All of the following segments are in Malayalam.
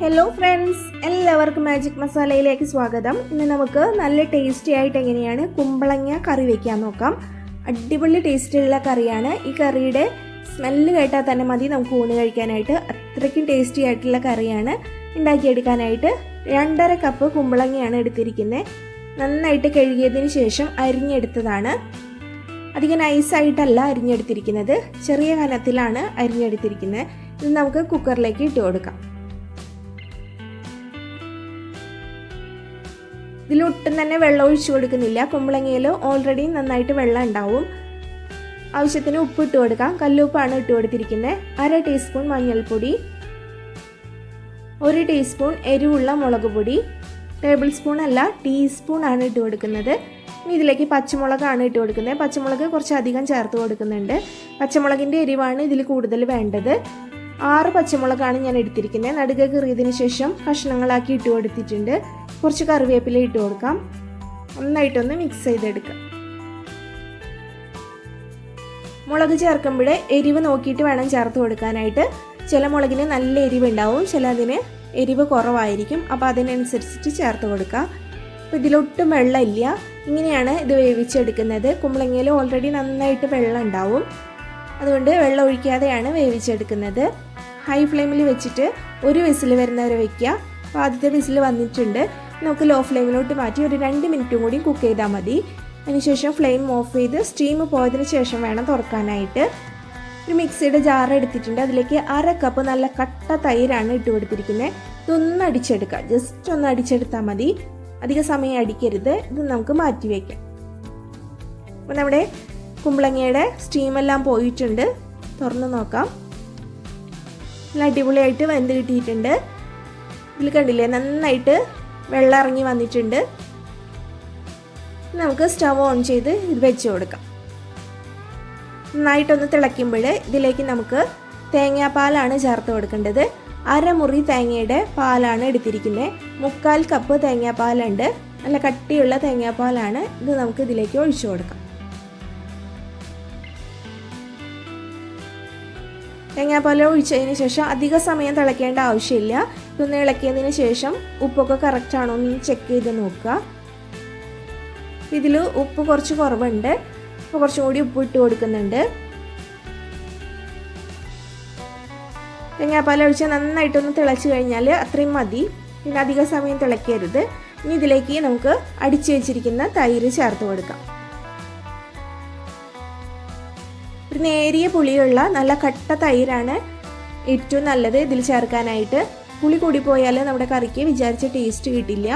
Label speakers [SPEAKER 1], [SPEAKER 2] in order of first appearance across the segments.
[SPEAKER 1] ഹലോ ഫ്രണ്ട്സ് എല്ലാവർക്കും മാജിക് മസാലയിലേക്ക് സ്വാഗതം. ഇന്ന് നമുക്ക് നല്ല ടേസ്റ്റി ആയിട്ട് എങ്ങനെയാണ് കുമ്പളങ്ങ കറി വെക്കാൻ നോക്കാം. അടിപൊളി ടേസ്റ്റിലുള്ള കറിയാണ്. ഈ കറിയുടെ സ്മെല്ല് കേട്ടാൽ തന്നെ മതി. നമുക്ക് ഊണ് കഴിക്കാനായിട്ട് അത്രയ്ക്കും ടേസ്റ്റി ആയിട്ടുള്ള കറിയാണ്. ഉണ്ടാക്കിയെടുക്കാനായിട്ട് രണ്ടര കപ്പ് കുമ്പളങ്ങയാണ് എടുത്തിരിക്കുന്നത് നന്നായിട്ട് കഴുകിയതിന് ശേഷം അരിഞ്ഞെടുത്തതാണ്. അധികം നൈസായിട്ടല്ല അരിഞ്ഞെടുത്തിരിക്കുന്നത്. ചെറിയ കനത്തിലാണ് അരിഞ്ഞെടുത്തിരിക്കുന്നത് ഇത് നമുക്ക് കുക്കറിലേക്ക് ഇട്ട് കൊടുക്കാം. ഇതിലൊട്ടും തന്നെ വെള്ളം ഒഴിച്ചു കൊടുക്കുന്നില്ല. കുമ്പളങ്ങയിൽ ഓൾറെഡി നന്നായിട്ട് വെള്ളം ഉണ്ടാവും. ആവശ്യത്തിന് ഉപ്പ് ഇട്ട് കൊടുക്കാം. കല്ലുപ്പാണ് ഇട്ട് കൊടുത്തിരിക്കുന്നത് അര ടീസ്പൂൺ മഞ്ഞൾപ്പൊടി. ഒരു ടീസ്പൂൺ എരിവുള്ള മുളക് പൊടി. ടേബിൾ സ്പൂൺ അല്ല ടീസ്പൂൺ ആണ് ഇട്ട് കൊടുക്കുന്നത്. ഇനി ഇതിലേക്ക് പച്ചമുളകാണ് ഇട്ട് കൊടുക്കുന്നത്. പച്ചമുളക് കുറച്ചധികം ചേർത്ത് കൊടുക്കുന്നുണ്ട്. പച്ചമുളകിന്റെ എരിവാണ് ഇതിൽ കൂടുതൽ വേണ്ടത്. ആറ് പച്ചമുളകാണ് ഞാൻ എടുത്തിരിക്കുന്നത് നടുക കീറിയതിന് ശേഷം കഷ്ണങ്ങളാക്കി ഇട്ട് കൊടുത്തിട്ടുണ്ട്. കുറച്ച് കറിവേപ്പില ഇട്ട് കൊടുക്കാം. നന്നായിട്ടൊന്ന് മിക്സ് ചെയ്തെടുക്കാം. മുളക് ചേർക്കുമ്പോൾ എരിവ് നോക്കിയിട്ട് വേണം ചേർത്ത് കൊടുക്കാനായിട്ട്. ചില മുളകിന് നല്ല എരിവ് ഉണ്ടാവും ചില അതിന് എരിവ് കുറവായിരിക്കും. അപ്പോൾ അതിനനുസരിച്ചിട്ട് ചേർത്ത് കൊടുക്കുക അപ്പോൾ ഇതിലൊട്ടും വെള്ളമില്ല. ഇങ്ങനെയാണ് ഇത് വേവിച്ചെടുക്കുന്നത്. കുമ്പളങ്ങയിൽ ഓൾറെഡി നന്നായിട്ട് വെള്ളം ഉണ്ടാവും. അതുകൊണ്ട് വെള്ളം ഒഴിക്കാതെയാണ് വേവിച്ചെടുക്കുന്നത്. ഹൈ ഫ്ലെയിമിൽ വെച്ചിട്ട് ഒരു വിസിൽ വരുന്നവരെ വയ്ക്കുക അപ്പോൾ ആദ്യത്തെ വിസിൽ വന്നിട്ടുണ്ട്. നമുക്ക് ലോ ഫ്ലെയിമിലോട്ട് മാറ്റി ഒരു രണ്ട് മിനിറ്റും കൂടി കുക്ക് ചെയ്താൽ മതി. അതിനുശേഷം ഫ്ലെയിം ഓഫ് ചെയ്ത് സ്റ്റീം പോയതിന് ശേഷം വേണം തുറക്കാനായിട്ട്. ഒരു മിക്സിയുടെ ജാർ എടുത്തിട്ടുണ്ട്. അതിലേക്ക് അര കപ്പ് നല്ല കട്ട തൈരാണ് ഇട്ട് കൊടുത്തിരിക്കുന്നത്. ഇതൊന്ന് അടിച്ചെടുക്കുക ജസ്റ്റ് ഒന്ന് അടിച്ചെടുത്താൽ മതി. അധിക സമയം അടിക്കരുത്. ഇത് നമുക്ക് മാറ്റി വയ്ക്കാം അപ്പോൾ നമ്മുടെ കുമ്പളങ്ങയുടെ സ്റ്റീമെല്ലാം പോയിട്ടുണ്ട്. തുറന്ന് നോക്കാം. നല്ല അടിപൊളിയായിട്ട് വെന്ത് കിട്ടിയിട്ടുണ്ട്. ഇതിൽ കണ്ടില്ലേ? നന്നായിട്ട് വെള്ളം ഇറങ്ങി വന്നിട്ടുണ്ട്. നമുക്ക് സ്റ്റവ് ഓൺ ചെയ്ത് ഇത് വെച്ച് കൊടുക്കാം. നന്നായിട്ടൊന്ന് തിളയ്ക്കുമ്പോൾ ഇതിലേക്ക് നമുക്ക് തേങ്ങാപ്പാലാണ് ചേർത്ത് കൊടുക്കേണ്ടത്. അരമുറി തേങ്ങയുടെ പാലാണ് എടുത്തിരിക്കുന്നത്. മുക്കാൽ കപ്പ് തേങ്ങാപ്പാലുണ്ട്. നല്ല കട്ടിയുള്ള തേങ്ങാപ്പാലാണ് ഇത് നമുക്ക് ഇതിലേക്ക് ഒഴിച്ചു കൊടുക്കാം. തേങ്ങാപ്പാൽ ഒഴിച്ചതിന് ശേഷം അധിക സമയം തിളയ്ക്കേണ്ട ആവശ്യമില്ല. ഇതൊന്ന് ഇളക്കിയതിന് ശേഷം ഉപ്പൊക്കെ കറക്റ്റ് ആണോ എന്ന് ചെക്ക് ചെയ്ത് നോക്കുക. ഇതിൽ ഉപ്പ് കുറച്ച് കുറവുണ്ട്. അപ്പോൾ കുറച്ചും കൂടി ഉപ്പ് ഇട്ട് കൊടുക്കുന്നുണ്ട്. തേങ്ങാപ്പാൽ ഒഴിച്ച് നന്നായിട്ടൊന്ന് തിളച്ച് കഴിഞ്ഞാൽ അത്രയും മതി. പിന്നെ അധിക സമയം തിളയ്ക്കരുത് ഇനി ഇതിലേക്ക് നമുക്ക് അടിച്ചു വെച്ചിരിക്കുന്ന തൈര് ചേർത്ത് കൊടുക്കാം. ഒരു നേരിയ പുളിയുള്ള നല്ല കട്ട തൈരാണ് ഏറ്റവും നല്ലത് ഇതിൽ ചേർക്കാനായിട്ട്. പുളി കൂടിപ്പോയാൽ പോയാൽ നമ്മുടെ കറിക്ക് വിചാരിച്ച ടേസ്റ്റ് കിട്ടില്ല.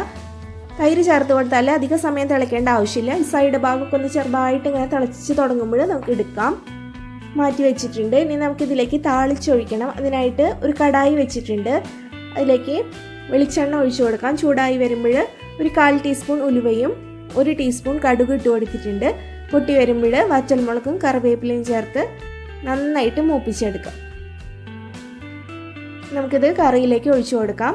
[SPEAKER 1] തൈര് ചേർത്ത് കൊടുത്താൽ അധിക സമയം തിളയ്ക്കേണ്ട ആവശ്യമില്ല. ഈ സൈഡ് ഭാഗമൊക്കെ ഒന്ന് ചെറുതായിട്ട് ഇങ്ങനെ തിളച്ച് തുടങ്ങുമ്പോൾ നമുക്ക് എടുക്കാം. മാറ്റി വെച്ചിട്ടുണ്ട്. ഇനി നമുക്ക് ഇതിലേക്ക് താളിച്ചൊഴിക്കണം. അതിനായിട്ട് ഒരു കടായി വെച്ചിട്ടുണ്ട്. അതിലേക്ക് വെളിച്ചെണ്ണ ഒഴിച്ചു കൊടുക്കാം. ചൂടായി വരുമ്പോൾ ഒരു കാൽ ടീസ്പൂൺ ഉലുവയും ഒരു ടീസ്പൂൺ കടുക് ഇട്ട് കൊടുത്തിട്ടുണ്ട്. പൊട്ടി വരുമ്പോൾ വറ്റൽമുളകും കറിവേപ്പിലയും ചേർത്ത് നന്നായിട്ട് മൂപ്പിച്ചെടുക്കാം. നമുക്കിത് കറിയിലേക്ക് ഒഴിച്ചു കൊടുക്കാം.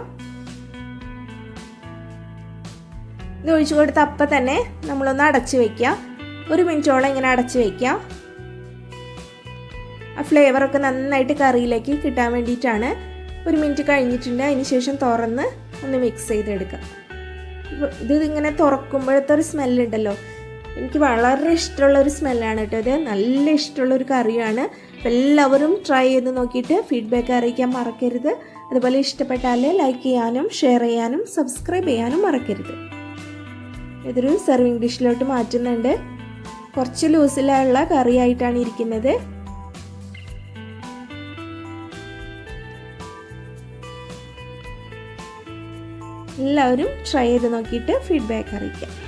[SPEAKER 1] ഇത് ഒഴിച്ചു കൊടുത്ത അപ്പം തന്നെ നമ്മളൊന്ന് അടച്ച് വയ്ക്കുക ഒരു മിനിറ്റോളം ഇങ്ങനെ അടച്ച് വയ്ക്കുക ആ ഫ്ലേവറൊക്കെ നന്നായിട്ട് കറിയിലേക്ക് കിട്ടാൻ വേണ്ടിയിട്ടാണ് ഒരു മിനിറ്റ് കഴിഞ്ഞിട്ടുണ്ട്. അതിന് ശേഷം തുറന്ന് ഒന്ന് മിക്സ് ചെയ്തെടുക്കുക. ഇത് ഇങ്ങനെ തുറക്കുമ്പോഴത്തെ ഒരു സ്മെല്ലുണ്ടല്ലോ എനിക്ക് വളരെ ഇഷ്ടമുള്ള ഒരു സ്മെല്ലാണ് കേട്ടോ ഇത്. നല്ല ഇഷ്ടമുള്ള ഒരു കറിയാണ്. അപ്പോൾ എല്ലാവരും ട്രൈ ചെയ്ത് നോക്കിയിട്ട് ഫീഡ്ബാക്ക് അറിയിക്കാൻ മറക്കരുത്. അതുപോലെ ഇഷ്ടപ്പെട്ടാൽ ലൈക്ക് ചെയ്യാനും ഷെയർ ചെയ്യാനും സബ്സ്ക്രൈബ് ചെയ്യാനും മറക്കരുത്. ഇതൊരു സെർവിങ് ഡിഷിലോട്ട് മാറ്റുന്നുണ്ട്. കുറച്ച് ലൂസിലുള്ള കറിയായിട്ടാണ് ഇരിക്കുന്നത്. എല്ലാവരും ട്രൈ ചെയ്ത് നോക്കിയിട്ട് ഫീഡ്ബാക്ക് അറിയിക്കാം.